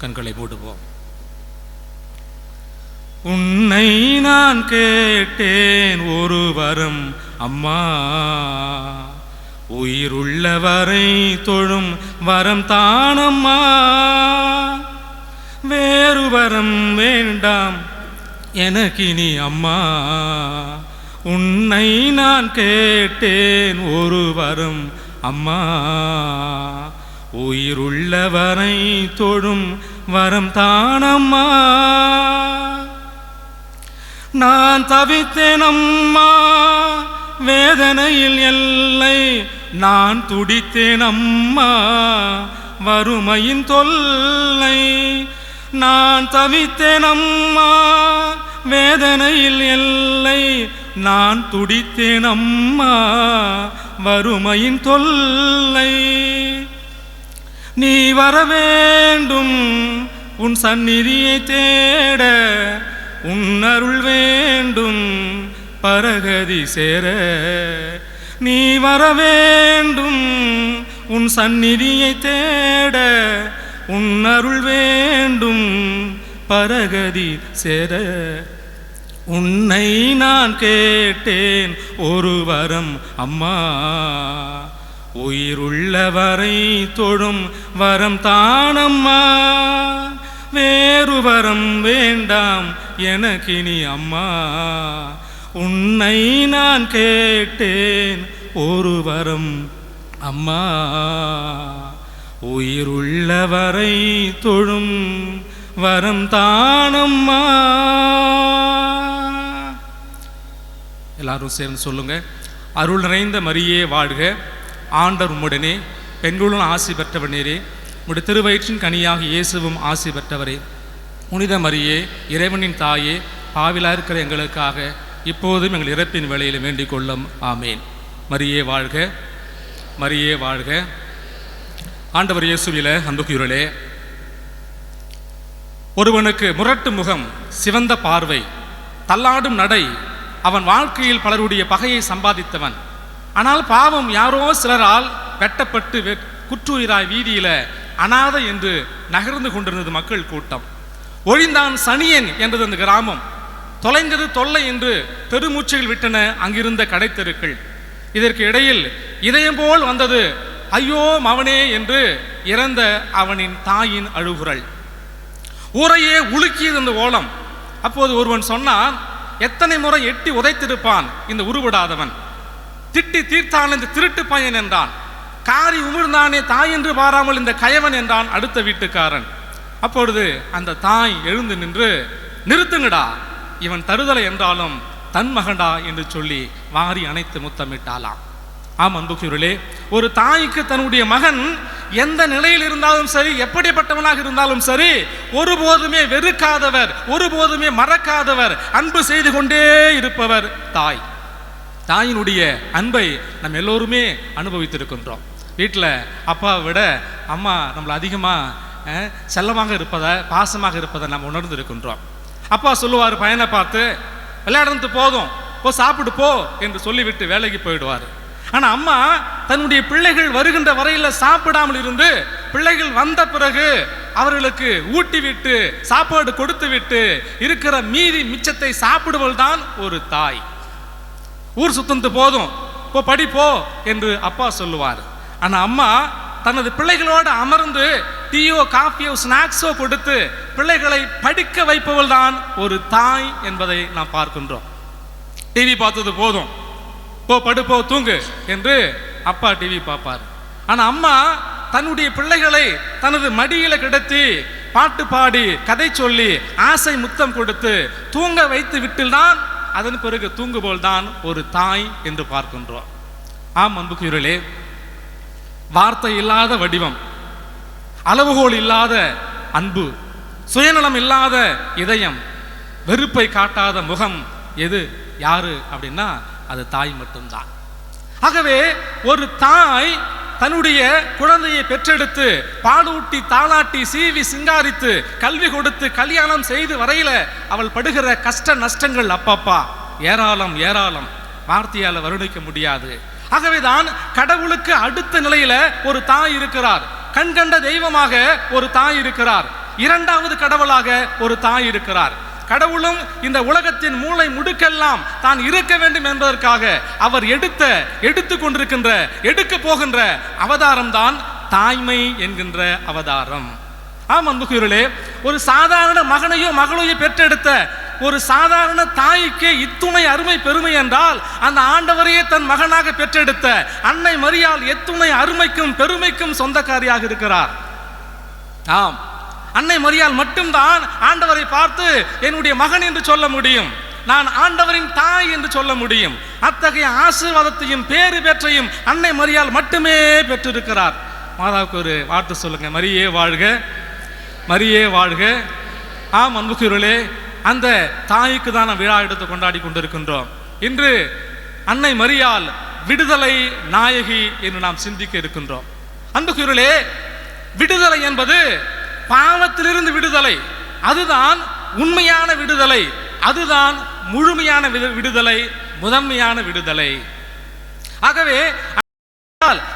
கண்களை மூடுவோம். உன்னை நான் கேட்டேன் ஒருவரும் அம்மா. உயிருள்ளவரை தொழும் வரம் தானம்மா. வேறு வரம் வேண்டாம் எனக்கினி அம்மா. உன்னை நான் கேட்டேன் ஒருவரும் அம்மா. உயிருள்ளவரை தொழும் வரம் தானம்மா. நான் தவித்தேனம்மா. வேதனையில் எல்லை நான் துடித்தேனம்மா. வறுமையின் தொல்லை நான் தவித்தேனம்மா. வேதனையில் எல்லை நான் துடித்தேனம்மா. வறுமையின் தொல்லை நீ வர வேண்டும். உன் சந்நிதியை தேட உன் அருள் வேண்டும். பரகதி சேர நீ வர வேண்டும். உன் சந்நிதியை தேட உன் அருள் வேண்டும். பரகதி சேர உன்னை நான் கேட்டேன் ஒரு வரம் அம்மா. உயிருள்ளவரை தொழும் வரம் தானம்மா. வேறு வரம் வேண்டாம் எனக்கினி அம்மா. உன்னை நான் கேட்டேன் ஒரு வரம் அம்மா. உயிருள்ளவரை தொழும் வரம் தானம்மா. எல்லாரும் சேர்ந்து சொல்லுங்க. அருள் நிறைந்த மரியே வாழ்க. ஆண்டர் உம்முடனே பெண்களுடன் ஆசி பெற்றவனேரே உடைய திருவயிற்றின் கனியாக இயேசுவும் ஆசி பெற்றவரே. புனித மரியே இறைவனின் தாயே பாவிலா இருக்கிற எங்களுக்காக இப்போதும் எங்கள் இறப்பின் வேலையில் வேண்டிக் கொள்ளும். ஆமேன். மரியே வாழ்க மரியே வாழ்க. ஆண்டவர் இயேசுவில அன்புக்குயுரலே ஒருவனுக்கு முரட்டு முகம் சிவந்த பார்வை தள்ளாடும் நடை அவன் வாழ்க்கையில் பலருடைய பகையை சம்பாதித்தவன். ஆனால் பாவம் யாரோ சிலரால் வெட்டப்பட்டு வெ- குற்றுயிராய் வீதியில அனாதை என்று நகர்ந்து கொண்டிருந்தது மக்கள் கூட்டம். ஒழிந்தான் சனியன் என்றது அந்த கிராமம். தொலைந்தது தொல்லை என்று பெருமூச்சுகள் விட்டன அங்கிருந்த கடைத்தெருக்கள். இதற்கு இடையில் இதயம் போல் வந்தது ஐயோ மவனே என்று இறந்த அவனின் தாயின் அழுகுரல். ஊரையே உலுக்கியது அந்த ஓலம். அப்போது ஒருவன் சொன்னான் எத்தனை முறை எட்டி உதைத்திருப்பான் இந்த உருவிடாதவன். திட்டி தீர்த்தான் இந்த திருட்டு பையன் என்றான். காரி உமிழ்ந்தானே தாய் என்று பாராமல் இந்த கயவன் என்றான் அடுத்த வீட்டுக்காரன். அப்பொழுது அந்த தாய் எழுந்து நின்று நிறுத்துங்கடா இவன் தருதலை என்றாலும் தன் மகன்டா? என்று சொல்லி வாரி அணைத்து முத்தமிட்டாளாம். ஆம் அன்புக்குரியவர்களே ஒரு தாய்க்கு தன்னுடைய மகன் எந்த நிலையில் இருந்தாலும் சரி எப்படிப்பட்டவனாக இருந்தாலும் சரி ஒருபோதுமே வெறுக்காதவர் ஒருபோதுமே மறக்காதவர் அன்பு செய்து கொண்டே இருப்பவர் தாய். தாயினுடைய அன்பை நம்ம எல்லோருமே அனுபவித்திருக்கின்றோம். வீட்டில் அப்பாவை விட அம்மா நம்மளை அதிகமாக செல்லமாக இருப்பதை பாசமாக இருப்பதை நம்ம உணர்ந்திருக்கின்றோம். அப்பா சொல்லுவார் பையனை பார்த்து விளையாடுறது போதும். போ சாப்பிடு போ என்று சொல்லிவிட்டு வேலைக்கு போயிடுவார். ஆனால் அம்மா தன்னுடைய பிள்ளைகள் வருகின்ற வரையில் சாப்பிடாமல் இருந்து பிள்ளைகள் வந்த பிறகு அவர்களுக்கு ஊட்டி விட்டு சாப்பாடு கொடுத்து விட்டு இருக்கிற மீதி மிச்சத்தை சாப்பிடுவதுதான் தான் ஒரு தாய். ஊர் சுத்தந்து போதும். போ படி போ என்று அப்பா சொல்லுவார். ஆனால் அம்மா தனது பிள்ளைகளோடு அமர்ந்து டீயோ காஃபியோ ஸ்நாக்ஸோ கொடுத்து பிள்ளைகளை படிக்க வைப்பவள் தான் ஒரு தாய் என்பதை நாம் பார்க்கின்றோம். டிவி பார்த்தது போதும். போ படுப்போ தூங்கு என்று அப்பா டிவி பார்ப்பார். ஆனால் அம்மா தன்னுடைய பிள்ளைகளை தனது மடியில் கிடத்தி பாட்டு பாடி கதை சொல்லி ஆசை முத்தம் கொடுத்து தூங்க வைத்து விட்டுதான் அதன் பிறகு தூங்குபோல் தான் ஒரு தாய் என்று பார்க்கின்றோம். ஆம் அன்புக்குயிரலே வார்த்தை இல்லாத வடிவம் அளவுகோல் இல்லாத அன்பு சுயநலம் இல்லாத இதயம் வெறுப்பை காட்டாத முகம் எது யாரு அப்படின்னா அது தாய் மட்டும்தான். ஆகவே ஒரு தாய் தன்னுடைய குழந்தையை பெற்றெடுத்து பாலூட்டி தாளாட்டி சீவி சிங்காரித்து கல்வி கொடுத்து கல்யாணம் செய்து வரையில அவள் படுகிற கஷ்ட நஷ்டங்கள் அப்பப்பா. ஏராளம் ஏராளம். வார்த்தையால வருணிக்க முடியாது. ஆகவேதான் கடவுளுக்கு அடுத்த நிலையில ஒரு தாய் இருக்கிறார். கண்கண்ட தெய்வமாக ஒரு தாய் இருக்கிறார். இரண்டாவது கடவுளாக ஒரு தாய் இருக்கிறார். கடவுளும் இந்த உலகத்தின் மூளை முடுக்கெல்லாம் தான் இருக்க வேண்டும் என்பதற்காக அவர் எடுத்த எடுத்து கொண்டிருக்கின்ற எடுக்க போகின்ற அவதாரம் தான் தாய்மை என்கின்ற அவதாரம். ஆம் அன்புக்குரியவர்களே ஒரு சாதாரண மகனையோ மகளையோ பெற்றெடுத்த ஒரு சாதாரண தாய்க்கே இத்துணை அருமை பெருமை என்றால் அந்த ஆண்டவரையே தன் மகனாக பெற்றெடுத்த அன்னை மரியால் எத்துணை அருமைக்கும் பெருமைக்கும் சொந்தக்காரியாக இருக்கிறார். ஆம். அன்னை மரியால் மட்டும்தான் ஆண்டவரை பார்த்து என்னுடைய மகன் என்று சொல்ல முடியும். நான் ஆண்டவரின் தாய் என்று சொல்ல முடியும். அத்தகைய ஆசீர்வாதத்தையும் பேறு பெற்றையும் அன்னை மரியால் மட்டுமே பெற்றிருக்கிறார். மாதாவுக்கு ஒரு வார்த்தை சொல்லுங்க. மரியே வாழ்க. மரியே வாழ்க. ஆம் அன்புக்குரியவர்களே அந்த தாய்க்கு தான் விழா எடுத்து கொண்டாடி கொண்டிருக்கின்றோம். இன்று அன்னை மரியால் விடுதலை நாயகி என்று நாம் சிந்திக்க இருக்கின்றோம். அன்புக்குரியவர்களே விடுதலை என்பது பாவத்திலிருந்து விடுதலை. அதுதான் உண்மையான விடுதலை. அதுதான் முழுமையான விடு- விடுதலை முதன்மையான விடுதலை. ஆகவே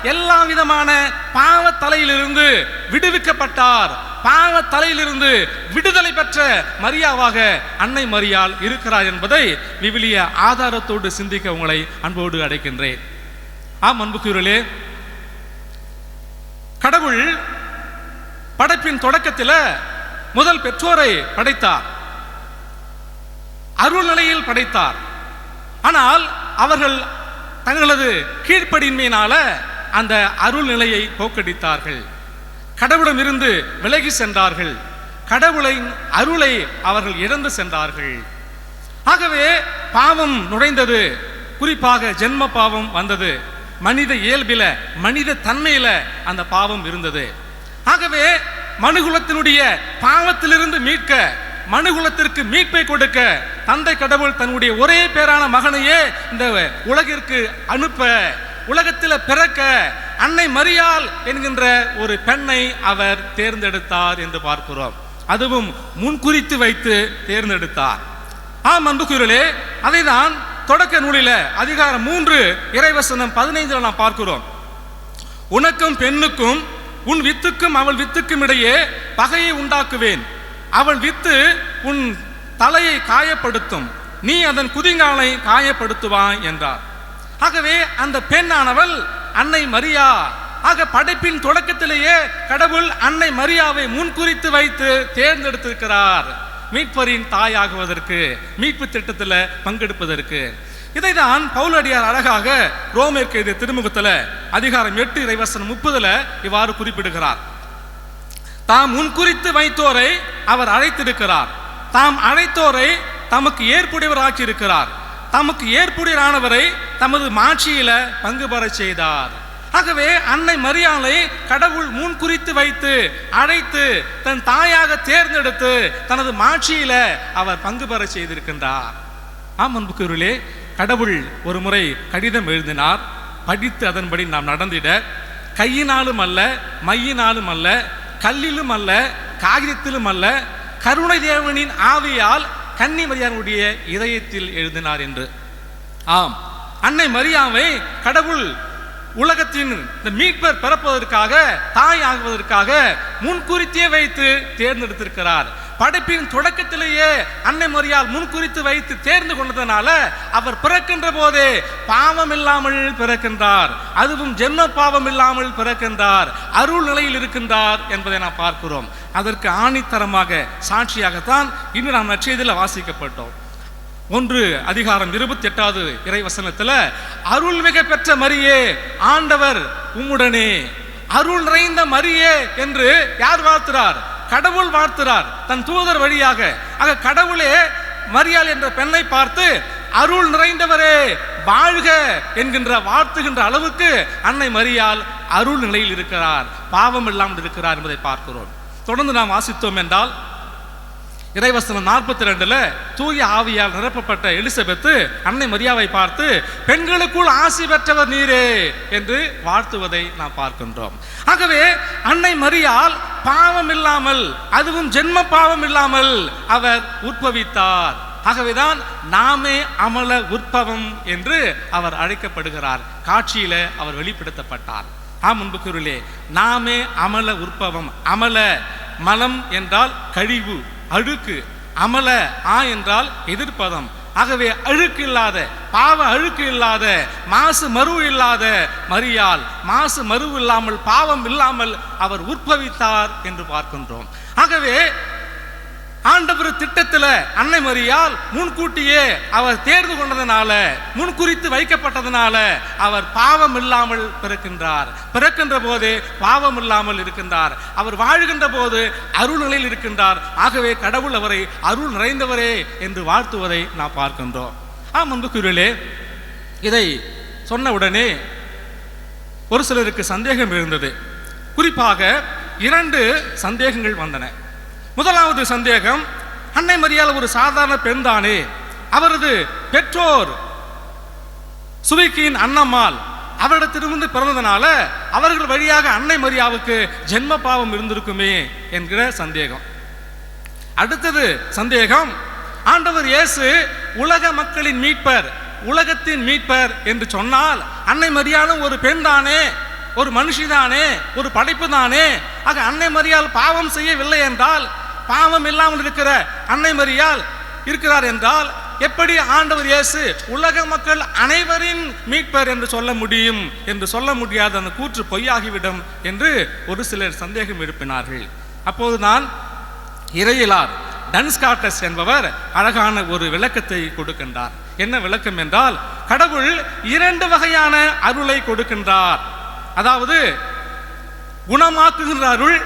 எல்லா விதமான பாவ தலையிலிருந்து விடுவிக்கப்பட்டார். பாவ தலையிலிருந்து விடுதலை பெற்ற மரியாவாக அன்னை மரியால் இருக்கிறார் என்பதை விவிலிய ஆதாரத்தோடு சிந்திக்க உங்களை அன்போடு அடைக்கின்றேன். ஆம் அன்புக்குரலே கடவுள் படைப்பின் தொடக்கத்தில் முதல் பெற்றோரை படைத்தார். அருள் நிலையில் படைத்தார். ஆனால் அவர்கள் தங்களது கீழ்ப்படின்மையினால அந்த அருள் நிலையை போக்கடித்தார்கள் கடவுளிடம் இருந்து விலகி சென்றார்கள். கடவுளின் அருளை அவர்கள் இழந்து சென்றார்கள். ஆகவே பாவம் நுழைந்தது. குறிப்பாக ஜென்ம பாவம் வந்தது. மனித இயல்பில மனித தன்மையில அந்த பாவம் இருந்தது. ஆகவே மனுகுலத்தினுடைய பாவத்திலிருந்து மீட்க மனுகுலத்திற்கு மீட்பை கொடுக்க தந்தை கடவுள் தன்னுடைய ஒரே பேரான மகனையே இந்த உலகிற்கு அனுப்ப உலகத்தில் பிறக்க அன்னை மரியாள் என்கின்ற ஒரு பெண்ணை அவர் தேர்ந்தெடுத்தார் என்று பார்க்கிறோம். அதுவும் முன்குறித்து வைத்து தேர்ந்தெடுத்தார். ஆம் அன்புக்குரலே அதைதான் தொடக்க நூலில அதிகாரம் மூன்று இறைவசனம் பதினைந்தில் நாம் பார்க்கிறோம். உனக்கும் பெண்ணுக்கும் உன் வித்துக்கும் அவள் வித்துக்கும் இடையே பகையை உண்டாக்குவேன். அவள் வித்து உன் தலையை காயப்படுத்தும். நீ அதன் குதிங்காலை காயப்படுத்துவாய் என்றார். ஆகவே அந்த பெண்ணானவள் அன்னை மரியா. ஆக படைப்பின் தொடக்கத்திலேயே கடவுள் அன்னை மரியாவை முன்குறித்து வைத்து தேர்ந்தெடுத்திருக்கிறார். மீட்பரின் தாயாகுவதற்கு மீட்பு திட்டத்தில் பங்கெடுப்பதற்கு. இதைதான் பவுலடியார் அழகாக ரோமேற்கு எழுதிய திருமுகத்துல அதிகாரம் எட்டு இறைவசனம் முப்பதுல இவ்வாறு குறிப்பிடுகிறார். தாம் முன் குறித்து வைத்தோரை அவர் அழைத்திருக்கிறார். தாம் அழைத்தோரை தமக்கு ஏற்புடையவராக்கி இருக்கிறார் தமக்கு ஏற்புடையரானவரை தமது மாட்சியில பங்கு பெற செய்தார். ஆகவே அன்னை மரியாளை கடவுள் முன் குறித்து வைத்து அழைத்து தன் தாயாக தேர்ந்தெடுத்து தனது மாட்சியில அவர் பங்கு பெற செய்திருக்கின்றார். ஆம் அன்புக்குரியவர்களே கடவுள் ஒரு முறை கடிதம் எழுதினார். படித்து அதன்படி நாம் நடந்திட. கையினாலும் அல்ல மையினாலும் அல்ல கல்லிலும் அல்ல காகிதத்திலும் அல்ல கருணை தேவனின் ஆவியால் கன்னி மரியானுடைய இதயத்தில் எழுதினார் என்று. ஆம் அன்னை மரியாவை கடவுள் உலகத்தின் இந்த மீட்பர் பிறப்பதற்காக தாய் ஆகுவதற்காக முன்குறித்தே வைத்து தேர்ந்தெடுத்திருக்கிறார். படைப்பின் தொடக்கத்திலேயே அன்னை மரியாள் முன்குறித்து வைத்து தேர்ந்து கொண்டதனால அவர் பிறக்கின்ற போதே பாவம் இல்லாமல் பிறக்கின்றார். அதுவும் ஜென்ம பாவம் இல்லாமல் பிறக்கின்றார். அருள் நிலையில் இருக்கின்றார் என்பதை நாம் பார்க்கிறோம். அதற்கு ஆணித்தரமாக சாட்சியாகத்தான் இன்று நாம் நற்செய்தியில் வாசிக்கப்பட்டோம். ஒன்று அதிகாரம் இருபத்தி எட்டாவது இறைவசனத்தில் அருள் மிக பெற்ற மரியே ஆண்டவர் உம்முடனே. அருள் நிறைந்த மரியே என்று யார் வாழ்த்துறார்? கடவுள் வாழ்த்துறார். தன் தூதர் வழியாக. ஆக கடவுளே மரியாள் என்ற பெண்ணை பார்த்து அருள் நிறைந்தவரே வாழ்க என்கின்ற வாழ்த்துகின்ற அளவுக்கு அன்னை மரியால் அருள் நிலையில் இருக்கிறார். பாவம் இல்லாமல் இருக்கிறார் என்பதை பார்க்கிறோம். தொடர்ந்து நாம் வாசித்தோம் என்றால் இறைவசனம் நாற்பத்தி ரெண்டுல தூய ஆவியால் நிரப்பப்பட்ட எலிசபெத்து அன்னை மரியாவை பார்த்து பெண்களுக்குள் ஆசி பெற்றவர் நீரே என்று வாழ்த்துவதை நாம் பார்க்கின்றோம். ஆகவே அன்னை மரியால் பாவம் இல்லாமல் அதுவும் ஜென்ம பாவம் இல்லாமல் அவர் உற்பவித்தார். ஆகவேதான் நாமே அமல உற்பவம் என்று அவர் அழைக்கப்படுகிறார். காட்சியில அவர் வெளிப்படுத்தப்பட்டார். ஆம் அன்புக்குருளே நாமே அமல உற்பவம் அமல மலம் என்றால் கழிவு. அழுக்கு அமல ஆ என்றால் எதிர்ப்பதம். ஆகவே அழுக்கு இல்லாத பாவ அழுக்கு இல்லாத மாசு மறு இல்லாத மரியால் மாசு மறு இல்லாமல் பாவம் இல்லாமல் அவர் உற்பவித்தார் என்று பார்க்கின்றோம். ஆகவே ஆண்டவர் திட்டத்தில் அன்னை மரியால் முன்கூட்டியே அவர் தேர்ந்து கொண்டதனால முன்குறித்து வைக்கப்பட்டதனால அவர் பாவம் இல்லாமல் பிறக்கின்றார். பிறக்கின்ற போது பாவம் இல்லாமல் இருக்கின்றார். அவர் வாழ்கின்ற போது அருள் நிலையில் இருக்கின்றார். ஆகவே கடவுள் அவரை அருள் நிறைந்தவரே என்று வாழ்த்துவதை நாம் பார்க்கின்றோம். ஆம் அன்புக்குரியலே இதை சொன்ன உடனே ஒரு சிலருக்கு சந்தேகம் இருந்தது. குறிப்பாக இரண்டு சந்தேகங்கள் வந்தன. முதலாவது சந்தேகம் அன்னை மரியாள் ஒரு சாதாரண பெண் தானே அவரது பெற்றோர் சுவிக்கியின் அன்னம்மாள் அவரிடத்திலிருந்து பிறந்ததுனால அவர்கள் வழியாக அன்னை மரியாவுக்கு ஜென்ம பாவம் இருந்திருக்குமே என்கிற சந்தேகம். அடுத்தது சந்தேகம் ஆண்டவர் இயேசு உலக மக்களின் மீட்பர் உலகத்தின் மீட்பர் என்று சொன்னால் அன்னை மரியாளும் ஒரு பெண் தானே ஒரு மனுஷி தானே ஒரு படைப்பு தானே ஆக அன்னை மரியாள் பாவம் செய்யவில்லை என்றால் பாவம் இல்லாமல் இருக்கிற அன்னை மரியால் இருக்கிறார் என்றால் எப்படி ஆண்டவர் இயேசு உலக மக்கள் அனைவரின் மீட்பர் என்று சொல்ல முடியும் என்று சொல்ல முடியாத அந்த கூற்று பொய்யாகிவிடும் என்று ஒரு சிலர் சந்தேகம் எழுப்பினார்கள். அப்போது நான் இறையிலார் டன்ஸ்காட்டஸ் என்பவர் அழகான ஒரு விளக்கத்தை கொடுக்கின்றார். என்ன விளக்கம் என்றால் கடவுள் இரண்டு வகையான அருளை கொடுக்கின்றார். அதாவது குணமாக்குகின்ற அருள்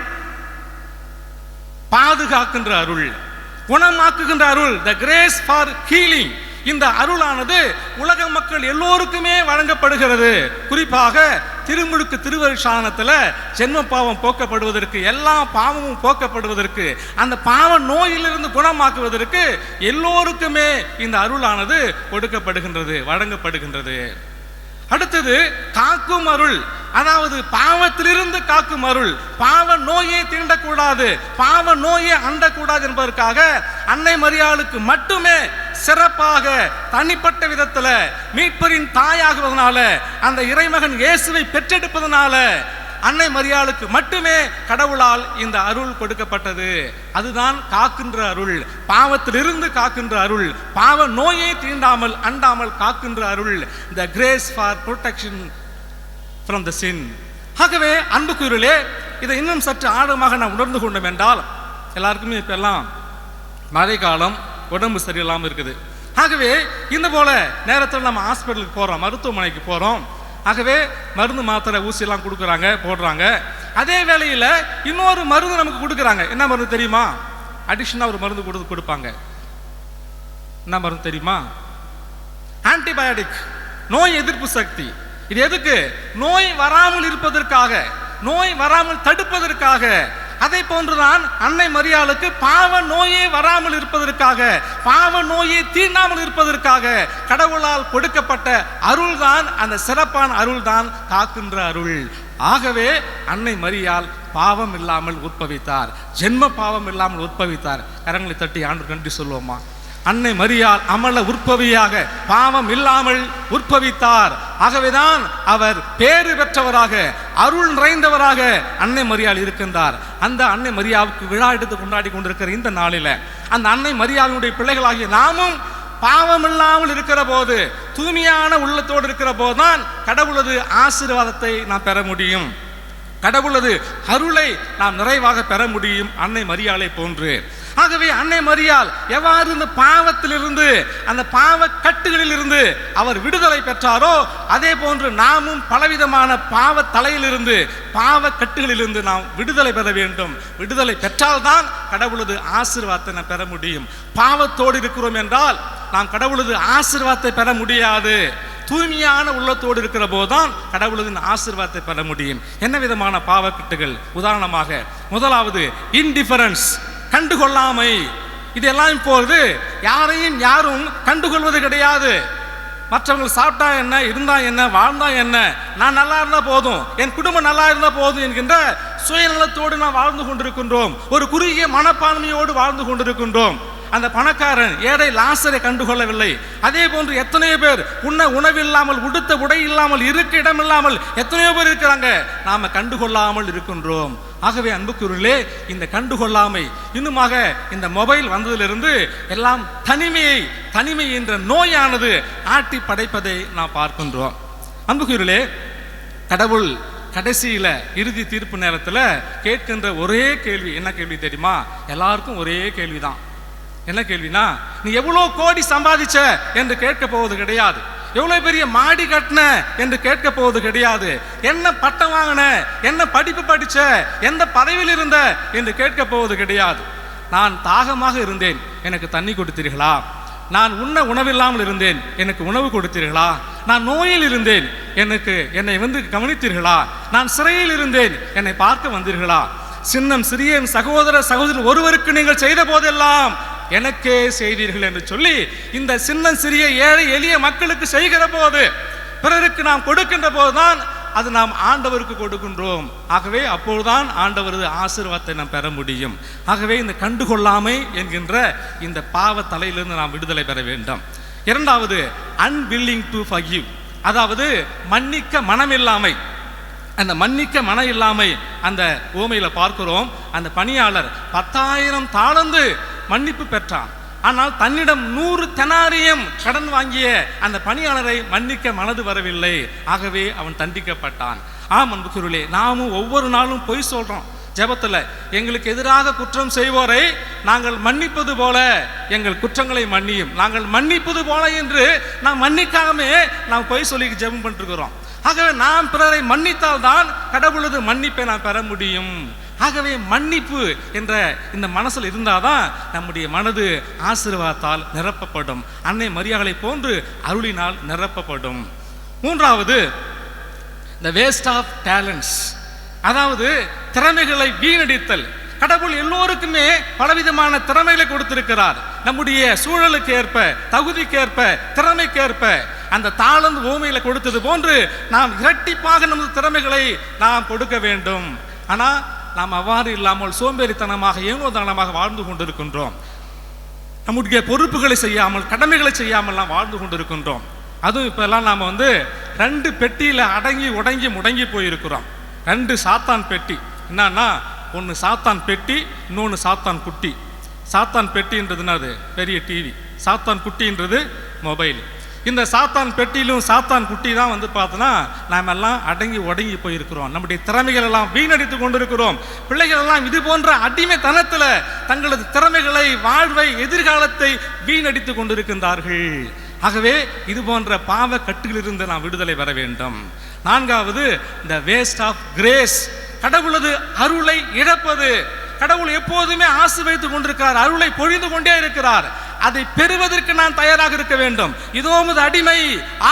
பாதுகாக்கின்ற அருள் குணமாக்குகின்ற அருள் த கிரேஸ் ஃபார் ஹீலிங் இந்த அருளானது உலக மக்கள் எல்லோருக்குமே வழங்கப்படுகிறது. குறிப்பாக திருமுழுக்கு திருவருஷானத்தில் ஜென்ம பாவம் போக்கப்படுவதற்கு எல்லா பாவமும் போக்கப்படுவதற்கு அந்த பாவ நோயிலிருந்து குணமாக்குவதற்கு எல்லோருக்குமே இந்த அருளானது கொடுக்கப்படுகின்றது வழங்கப்படுகின்றது. அடுத்தது காக்கும் அருள். அதாவது பாவத்திலிருந்து காக்கும் அருள் பாவ நோயை தீண்டக்கூடாது பாவ நோயை அண்டக்கூடாது என்பதற்காக அன்னை மரியாளுக்கு மட்டுமே சிறப்பாக தனிப்பட்ட விதத்தில் மீட்பரின் தாயாகுவதனால அந்த இறைமகன் இயேசுவை பெற்றெடுப்பதனால அன்னை மரியாளுக்கு மட்டுமே கடவுளால் இந்த அருள் கொடுக்கப்பட்டது. அதுதான் காக்கின்ற அருள் பாவத்திலிருந்து காக்கின்ற அருள் பாவ நோயை தீண்டாமல் அண்டாமல் காக்கின்ற அருள். The grace for protection from the sin ஆகவே அன்புக்குயிரிலே இதை இன்னும் சற்று ஆழமாக நான் உணர்ந்து கொண்டோம் என்றால் எல்லாருக்குமே இப்போ எல்லாம் மழை காலம் உடம்பு சரியில்லாமல் இருக்குது. ஆகவே இந்த போல நேரத்தில் நம்ம ஹாஸ்பிட்டலுக்கு போகிறோம் மருத்துவமனைக்கு போகிறோம் ஆகவே மருந்து மாத்திரை ஊசியெல்லாம் கொடுக்குறாங்க போடுறாங்க. அதே வேளையில் இன்னொரு மருந்து நமக்கு கொடுக்குறாங்க. என்ன மருந்து தெரியுமா? அடிஷனாக ஒரு மருந்து கொடுத்து கொடுப்பாங்க. என்ன மருந்து தெரியுமா? ஆன்டிபயோட்டிக் நோய் எதிர்ப்பு சக்தி. இது எதுக்கு? நோய் வராமல் இருப்பதற்காக நோய் வராமல் தடுப்பதற்காக. அதை போன்றுதான் அன்னை மரியாளுக்கு பாவ நோயே வராமல் இருப்பதற்காக பாவ நோயை தீண்டாமல் இருப்பதற்காக கடவுளால் கொடுக்கப்பட்ட அருள்தான் அந்த சிறப்பான அருள்தான் காக்கின்ற அருள். ஆகவே அன்னை மரியால் பாவம் இல்லாமல் உற்பவித்தார் ஜென்ம பாவம் இல்லாமல் உற்பவித்தார் கரங்களை தட்டி ஆண்டு நன்றி சொல்லுவோமா அன்னை மரியால் அமல உற்பவியாக பாவம் இல்லாமல் உற்பவித்தார். ஆகவேதான் அவர் பேறு பெற்றவராக அருள் நிறைந்தவராக அன்னை மரியாள் இருக்கின்றார். அந்த அன்னை மரியாவுக்கு விழா எடுத்து கொண்டாடி கொண்டிருக்கிற இந்த நாளில் அந்த அன்னை மரியாவினுடைய பிள்ளைகளாகிய நாமும் பாவம் இல்லாமல் இருக்கிற போது தூய்மையான உள்ளத்தோடு இருக்கிற போதுதான் கடவுளது ஆசீர்வாதத்தை நாம் பெற முடியும். கடவுளது அருளை நாம் நிறைவாக பெற முடியும் அன்னை மரியாளை போன்று. ஆகவே அன்னை மரியால் எவ்வாறு இந்த பாவத்திலிருந்து அந்த பாவ கட்டுகளில் இருந்து அவர் விடுதலை பெற்றாரோ அதே போன்று நாமும் பலவிதமான பாவ தலையிலிருந்து பாவ கட்டுகளிலிருந்து நாம் விடுதலை பெற வேண்டும். விடுதலை பெற்றால்தான் கடவுளது ஆசீர்வாதத்தை நாம் பெற முடியும். பாவத்தோடு இருக்கிறோம் என்றால் நாம் கடவுளது ஆசீர்வாதத்தை பெற முடியாது. தூய்மையான உள்ளத்தோடு இருக்கிற போதுதான் கடவுளின் ஆசிர்வாதத்தை பெற முடியும். என்ன விதமான பாவக்கட்டுகள் உதாரணமாக முதலாவது இன்டிஃபரன்ஸ் கண்டுகொள்ளாமை. இதெல்லாம் இப்பொழுது யாரையும் யாரும் கண்டுகொள்வது கிடையாது. மற்றவங்க சாப்பிட்டா என்ன இருந்தா என்ன வாழ்ந்தா என்ன? நான் நல்லா இருந்தா போதும். என் குடும்பம் நல்லா இருந்தா போதும் என்கின்ற சுயநலத்தோடு நாம் வாழ்ந்து கொண்டிருக்கின்றோம். ஒரு குறுகிய மனப்பான்மையோடு வாழ்ந்து கொண்டிருக்கின்றோம். அந்த பணக்காரன் ஏழை லாசரை கண்டுகொள்ளவில்லை. அதே போன்று எத்தனையோ பேர் உண்ண உணவில்லாமல் உடுத்த உடை இல்லாமல் இருக்க இடம் இல்லாமல் எத்தனையோ பேர் இருக்கிறாங்க. நாம கண்டுகொள்ளாமல் இருக்கின்றோம். ஆகவே அன்புக்குருளே இந்த கண்டுகொள்ளாமை இன்னுமாக இந்த மொபைல் வந்ததிலிருந்து எல்லாம் தனிமையை தனிமை என்ற நோயானது ஆட்டி படைப்பதை நாம் பார்க்கின்றோம். அன்புக்குருளே கடவுள் கடைசியில் இறுதி தீர்ப்பு நேரத்தில் கேட்கின்ற ஒரே கேள்வி என்ன கேள்வி தெரியுமா? எல்லாருக்கும் ஒரே கேள்விதான். என்ன கேள்வினா நீ எவ்வளோ கோடி சம்பாதிச்ச என்று கேட்க போவது கிடையாது. எவ்வளோ பெரிய மாடி கட்டின என்று கேட்க போவது கிடையாது. என்ன பட்டம் வாங்கின என்ன படிப்பு படித்த எந்த பதவியில் இருந்த என்று கேட்க போவது கிடையாது. நான் தாகமாக இருந்தேன். எனக்கு தண்ணி கொடுத்தீர்களா? நான் உண்ண உணவில்லாமல் இருந்தேன். எனக்கு உணவு கொடுத்தீர்களா? நான் நோயில் இருந்தேன். எனக்கு என்னை வந்து கவனித்தீர்களா? நான் சிறையில் இருந்தேன். என்னை பார்க்க வந்தீர்களா? சின்னம் சிறியன் சகோதர சகோதரன் ஒருவருக்கு நீங்கள் செய்த போதெல்லாம் எனக்கே செய்தீர்கள் என்று சொல்லி இந்த சின்னம் சிறிய ஏழை எளிய மக்களுக்கு செய்கிற போது பிறருக்கு நாம் கொடுக்கின்ற போதுதான் அது நாம் ஆண்டவருக்கு கொடுக்கின்றோம். ஆகவே அப்போதுதான் ஆண்டவரது ஆசீர்வாதத்தை நாம் பெற முடியும். ஆகவே இந்த கண்டுகொள்ளாமை என்கின்ற இந்த பாவ தலையிலிருந்து நாம் விடுதலை பெற வேண்டும். இரண்டாவது அன்வில்லிங் டு ஃபகிவ் அதாவது மன்னிக்க மனமில்லாமை. அந்த மன்னிக்க மன இல்லாமை அந்த ஓமையில் பார்க்கிறோம். அந்த பணியாளர் பத்தாயிரம் தாழ்ந்து மன்னிப்பு பெற்றான். ஆனால் தன்னிடம் நூறு தெனாரியம் கடன் வாங்கிய அந்த பணியாளரை மன்னிக்க மனது வரவில்லை. ஆகவே அவன் தண்டிக்கப்பட்டான். ஆம் அன்புக்குருளே நாமும் ஒவ்வொரு நாளும் பொய் சொல்றோம். ஜபத்தில் எங்களுக்கு எதிராக குற்றம் செய்வோரை நாங்கள் மன்னிப்பது போல எங்கள் குற்றங்களை மன்னியும். நாங்கள் மன்னிப்பது போல என்று நாம் மன்னிக்காமே நாம் பொய் சொல்லி ஜெபம் பண்ணிருக்கிறோம் ஆகவே நாம் பிறரை மன்னித்தால் தான் கடவுளது மன்னிப்பை நாம் பெற முடியும். ஆகவே மன்னிப்பு என்ற இந்த மனசில் இருந்தாதான் நம்முடைய மனது ஆசீர்வாதத்தால் நிரப்பப்படும். அன்னை மரியாதை போன்று அருளினால் நிரப்பப்படும். மூன்றாவது த வேஸ்ட் ஆஃப் டேலண்ட்ஸ் அதாவது திறமைகளை வீணடித்தல். கடவுள் எல்லோருக்குமே பலவிதமான திறமைகளை கொடுத்திருக்கிறார். நம்முடைய சூழலுக்கு ஏற்ப தகுதிக்கேற்ப திறமைக்கேற்ப அந்த தாளந்து ஓமையில கொடுத்தது போன்று நாம் இரட்டிப்பாக நமது திறமைகளை நாம் கொடுக்க வேண்டும். ஆனால் நாம் அவ்வாறு இல்லாமல் சோம்பேறித்தனமாக ஏனோதானமாக வாழ்ந்து கொண்டிருக்கின்றோம். நம்முடைய பொறுப்புகளை செய்யாமல் கடமைகளை செய்யாமல் நாம் வாழ்ந்து கொண்டிருக்கின்றோம். அதுவும் இப்போல்லாம் நாம் வந்து ரெண்டு பெட்டியில் அடங்கி உடங்கி முடங்கி போயிருக்கிறோம். ரெண்டு சாத்தான் பெட்டி. என்னன்னா ஒன்று சாத்தான் பெட்டி இன்னொன்று சாத்தான் குட்டி. சாத்தான் பெட்டின்றதுன்னா அது பெரிய டிவி சாத்தான் குட்டின்றது மொபைல் இந்த சாத்தான் பெட்டியிலும் சாத்தான் குட்டி தான் வந்து பார்த்தோன்னா நாம் எல்லாம் அடங்கி உடங்கி போயிருக்கிறோம். நம்முடைய திறமைகள் எல்லாம் வீணடித்து கொண்டிருக்கிறோம். பிள்ளைகள் எல்லாம் இது போன்ற அடிமைத்தனத்தில் தங்களது திறமைகளை வாழ்வை எதிர்காலத்தை வீணடித்து கொண்டிருக்கின்றார்கள். ஆகவே இது போன்ற பாவ கட்டுகளிலிருந்து நாம் விடுதலை பெற வேண்டும். நான்காவது இந்த வேஸ்ட் ஆஃப் கிரேஸ் கடவுளது அருளை இழப்பது. கடவுள் எப்போதுமே ஆசீர்வதித்துக் கொண்டிருக்கிறார். அருளை பொழிந்து கொண்டே இருக்கிறார். அதை பெறுவதற்கு நான் தயாராக இருக்க வேண்டும். இதோ உமது அடிமை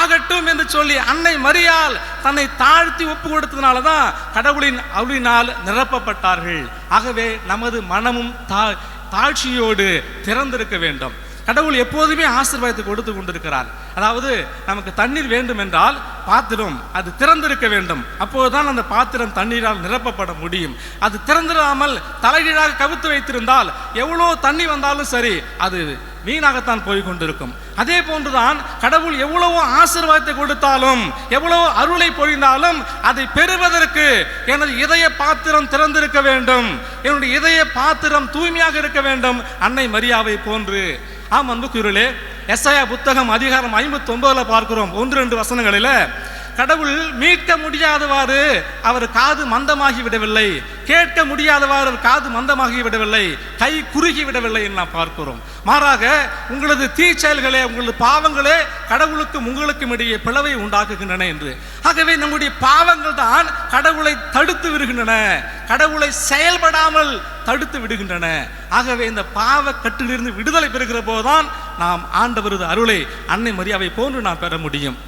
ஆகட்டும் என்று சொல்லி அன்னை மறியால் தன்னை தாழ்த்தி ஒப்பு கொடுத்ததுனால தான் கடவுளின் அருளினால் நிரப்பப்பட்டார்கள். ஆகவே நமது மனமும் தா தாழ்ச்சியோடு திறந்திருக்க வேண்டும். கடவுள் எப்போதுமே ஆசீர்வாதத்தை கொடுத்து கொண்டிருக்கிறார். அதாவது நமக்கு தண்ணீர் வேண்டும் என்றால் பாத்திரம் அது திறந்திருக்க வேண்டும். அப்போதுதான் அந்த பாத்திரம் தண்ணீரால் நிரப்பப்பட முடியும். அது திறந்திடாமல் தலைகீழாக கவித்து வைத்திருந்தால் எவ்வளோ தண்ணி வந்தாலும் சரி அது வீணாகத்தான் போய் கொண்டிருக்கும் அதே போன்றுதான் கடவுள் எவ்வளவோ ஆசீர்வாதத்தை கொடுத்தாலும் எவ்வளவோ அருளை பொழிந்தாலும் அதை பெறுவதற்கு எனது இதய பாத்திரம் திறந்திருக்க வேண்டும். என்னுடைய இதய பாத்திரம் தூய்மையாக இருக்க வேண்டும். அன்னை மரியாவை போன்று. ஆம் அன்புக்குருளே எஸ்ஐயா புத்தகம் அதிகாரம் ஐம்பத்தி ஒன்பதுல பார்க்கிறோம். ஒன்று ரெண்டு வசனங்களில் கடவுள் மீட்க முடியாதவாறு அவர் காது மந்தமாகி விடவில்லை. கேட்க முடியாதவாறு அவர் காது மந்தமாகி விடவில்லை. கை குறுகி விடவில்லை என்று நாம் பார்க்கிறோம். மாறாக உங்களது தீச்செயல்களே உங்களது பாவங்களே கடவுளுக்கும் உங்களுக்கும் இடையே பிளவை உண்டாக்குகின்றன என்று. ஆகவே நம்முடைய பாவங்கள் தான் கடவுளை தடுத்து விடுகின்றன. கடவுளை செயல்படாமல் தடுத்து விடுகின்றன. ஆகவே இந்த பாவ கட்டிலிருந்து விடுதலை பெறுகிற போதுதான் நாம் ஆண்டவரது அருளை அன்னை மரியாவை போன்று நாம் பெற முடியும்.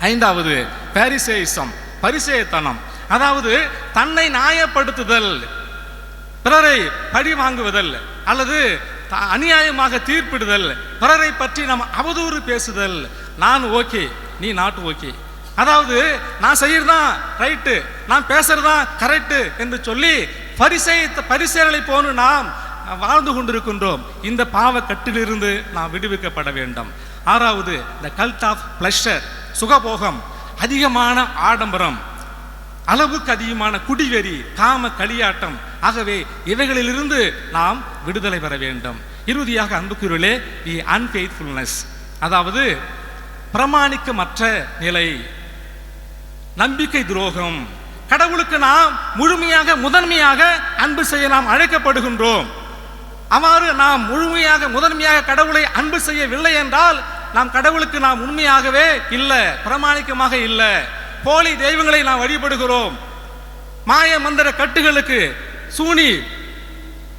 ஐந்தாவது பாரிசேயிசம் பரிசேயத்தனம் அதாவது தன்னை நியாயப்படுத்துதல் பிறரை பழி வாங்குவதல் அல்லது அநியாயமாக தீர்ப்பிடுதல் பிறரை பற்றி நாம் அவதூறு பேசுதல். நான் ஓகே நீ நாட் ஓகே. அதாவது நான் செய்யறதான் ரைட்டு நான் பேசுறதான் கரெக்டு என்று சொல்லி பரிசை பரிசேகளை போன்று நாம் வாழ்ந்து கொண்டிருக்கின்றோம். இந்த பாவ கட்டிலிருந்து நாம் விடுவிக்கப்பட வேண்டும். ஆறாவது த கல்ட் ஆஃப் பிளஷர் சுகபோகம் அதிகமான ஆடம்பரம் அளவுக்கு அதிகமான குடிவெறி காம களியாட்டம். ஆகவே இவைகளிலிருந்து நாம் விடுதலை பெற வேண்டும். இறுதியாக அன்புக்குருளே தி அன்ஃபெய்த்ஃபுல்னஸ் அதாவது பிரமாணிக்கமற்ற நிலை நம்பிக்கை துரோகம். கடவுளுக்கு நாம் முழுமையாக முதன்மையாக அன்பு செய்ய நாம் அழைக்கப்படுகின்றோம். அவ்வாறு நாம் முழுமையாக முதன்மையாக கடவுளை அன்பு செய்யவில்லை என்றால் நாம் கடவுளுக்கு நாம் உண்மையாகவே இல்லை பிரமாணிக்கமாக இல்லை. போலி தெய்வங்களை நாம் வழிபடுகிறோம். மாய மந்திர கட்டுகளுக்கு சூனி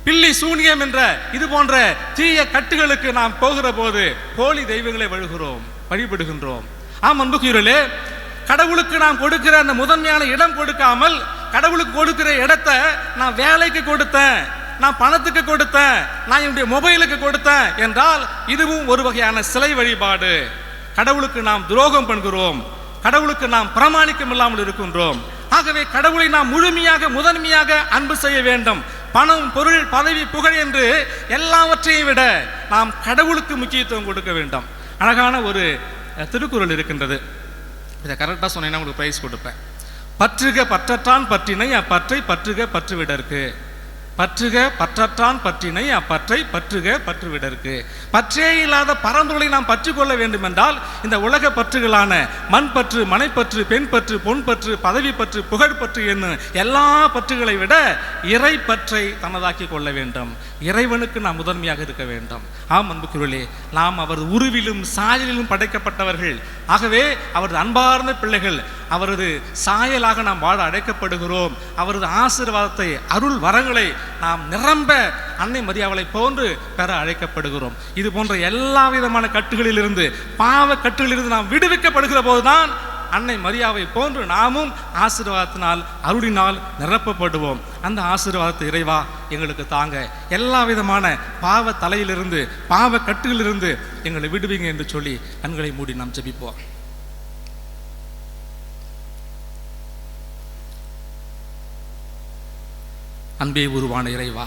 பில்லி சூனியம் என்ற இது போன்ற தீய கட்டுகளுக்கு நாம் போகிற போது போலி தெய்வங்களை வழுகிறோம் வழிபடுகின்றோம். ஆம் அன்புக்குரியலே கடவுளுக்கு நாம் கொடுக்கிற அந்த முதன்மையான இடம் கொடுக்காமல் கடவுளுக்கு கொடுக்கிற இடத்தை நான் வேலைக்கு கொடுத்தேன். நான் பணத்துக்கு கொடுத்தேன் நான் என்னுடைய மொபைலுக்கு கொடுத்தேன் என்றால் இதுவும் ஒரு வகையான சிலை வழிபாடு. கடவுளுக்கு நாம் துரோகம் பண்ணுகிறோம். கடவுளுக்கு நாம் பிரமாணிக்கம் இல்லாமல் இருக்கின்றோம். ஆகவே கடவுளை நாம் முழுமையாக முதன்மையாக அன்பு செய்ய வேண்டும். பணம் பொருள் பதவி புகழ் என்று எல்லாவற்றையும் விட நாம் கடவுளுக்கு முக்கியத்துவம் கொடுக்க வேண்டும். அழகான ஒரு திருக்குறள் இருக்கின்றது. இதை கரெக்டாக சொன்னீங்கன்னா உங்களுக்கு ப்ரைஸ் கொடுப்பேன். பற்றுக பற்றற்றான் பற்றினை அப்பற்றை பற்றுக பற்றுவிடற்கு. பற்றுக பற்றற்றான் பற்றினை அப்பற்றை பற்றுக பற்றுவிடற்கு. பற்றே இல்லாத பரம்பொருளை நாம் பற்றி கொள்ள வேண்டும் என்றால் இந்த உலக பற்றுகளான மண் பற்று மனைப்பற்று பெண் பற்று பொன் பற்று பதவி பற்று புகழ் பற்று என்னும் எல்லா பற்றுகளை விட இறை பற்றை தனதாக்கி கொள்ள வேண்டும். இறைவனுக்கு நாம் முதன்மையாக இருக்க வேண்டும். ஆம் அன்புக்குருளே நாம் அவரது உருவிலும் சாயலிலும் படைக்கப்பட்டவர்கள். ஆகவே அவரது அன்பார்ந்த பிள்ளைகள் அவரது சாயலாக நாம் வாழ அழைக்கப்படுகிறோம். அவரது ஆசீர்வாதத்தை அருள் வரங்களை நாம் நிரம்ப அன்னை மரியாவளை போன்று பெற அழைக்கப்படுகிறோம். இது போன்ற எல்லா விதமான கட்டுகளிலிருந்து பாவ கட்டுகளிலிருந்து நாம் விடுவிக்கப்படுகிற போதுதான் அன்னை மரியாவை போன்று நாமும் ஆசீர்வாதத்தினால் அருளினால் நிரப்பப்படுவோம். அந்த ஆசீர்வாதத்தை இறைவா எங்களுக்கு தாங்க. எல்லா விதமான பாவ தலையிலிருந்து பாவ கட்டுகளிலிருந்து எங்களை விடுவீங்க என்று சொல்லி கண்களை மூடி நாம் ஜெபிப்போம். அன்பே உருவான இறைவா.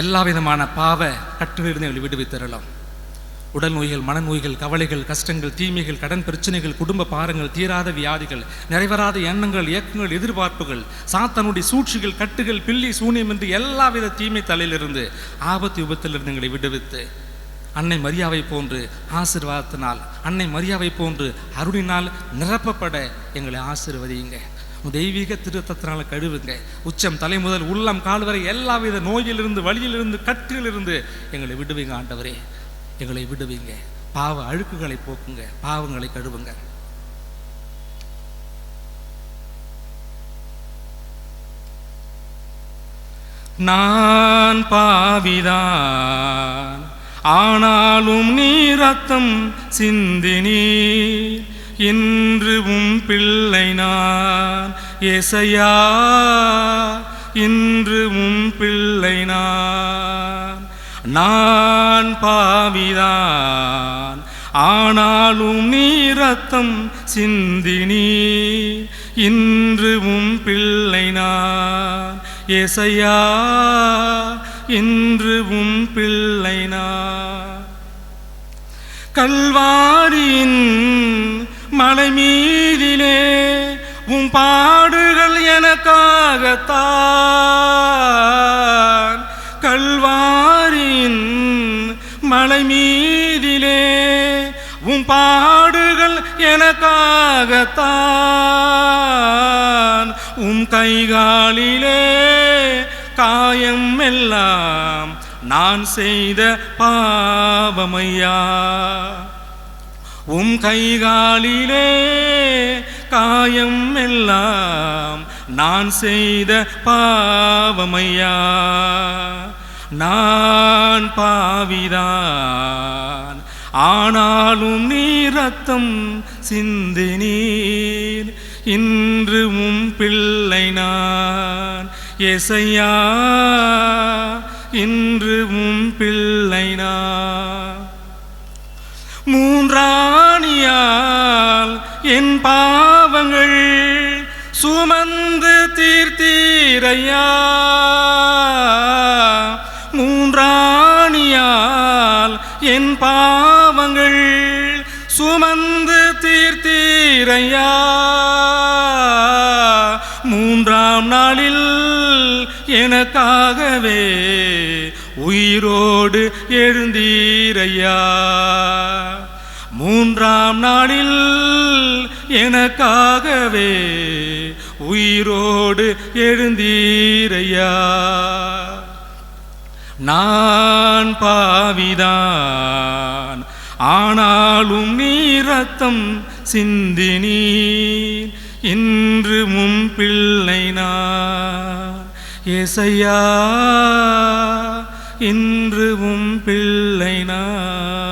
எல்லா விதமான பாவ கட்டுகளிலிருந்து எங்களை விடுவித்தரலாம் உடல் நோய்கள் மனநோய்கள் கவலைகள் கஷ்டங்கள் தீமைகள் கடன் பிரச்சனைகள் குடும்ப பாரங்கள் தீராத வியாதிகள் நிறைவராத எண்ணங்கள் இயக்கங்கள் எதிர்பார்ப்புகள் சாத்தனுடைய சூழ்ச்சிகள் கட்டுகள் பில்லி சூனியம் என்று எல்லா வித தீமை தலையிலிருந்து ஆபத்து விபத்திலிருந்து எங்களை விடுவித்து அன்னை மரியாவை போன்று ஆசிர்வாதத்தினால் அன்னை மரியாவை போன்று அருளினால் நிரப்பப்பட எங்களை ஆசீர்வதியுங்க. தெய்வீக திருத்தத்தினால கழுவுங்க உச்சம் தலை முதல் உள்ளம் கால் வரை எல்லா வித நோயிலிருந்து வழியிலிருந்து கற்றிலிருந்து எங்களை விடுவீங்க ஆண்டவரே. எங்களை விடுவீங்க. பாவ அழுக்குகளை போக்குங்க. பாவங்களை கழுவுங்க. நான் பாவிதான். ஆனாலும் நீ ரத்தம் சிந்தினீர். இன்று உம் பிள்ளை நான் எசையா இன்று உம் பிள்ளை நான். நான் பாவிதான் ஆனாலும் நீ ரத்தம் சிந்தினி. இன்று உம் பிள்ளை நான் எசையா இன்று உம் பிள்ளை நான். கல்வாரியின் மலை மீதிலே உன் பாடுகள் எனக்காகத்தான். கல்வாரின் மலை மீதிலே உன் பாடுகள் எனக்காகத்தான். உன் கைகாலிலே காயம் எல்லாம் நான் செய்த பாவமையா உம் கைகாலிலே காயம் எல்லாம் நான் செய்த பாவமையா? நான் பாவிதான். ஆனாலும் நீ ரத்தம் சிந்தினீர் இன்று உம் பிள்ளை நான். எசையா இன்று உம் பிள்ளை நான். பாவங்கள் சுமந்து தீர்த்தீரையா? மூன்றாணியால் என் பாவங்கள் சுமந்து தீர்த்தீரையா? மூன்றாம் நாளில் எனக்காகவே உயிரோடு எழுந்தீரையா? மூன்றாம் நாளில் எனக்காகவே உயிரோடு எழுந்தீரையா? நான் பாவிதான் ஆனாலும் நீ ரத்தம் சிந்தினீர். இன்று முன் பிள்ளை நான் ஏசையா இன்று உம் பிள்ளை நான்.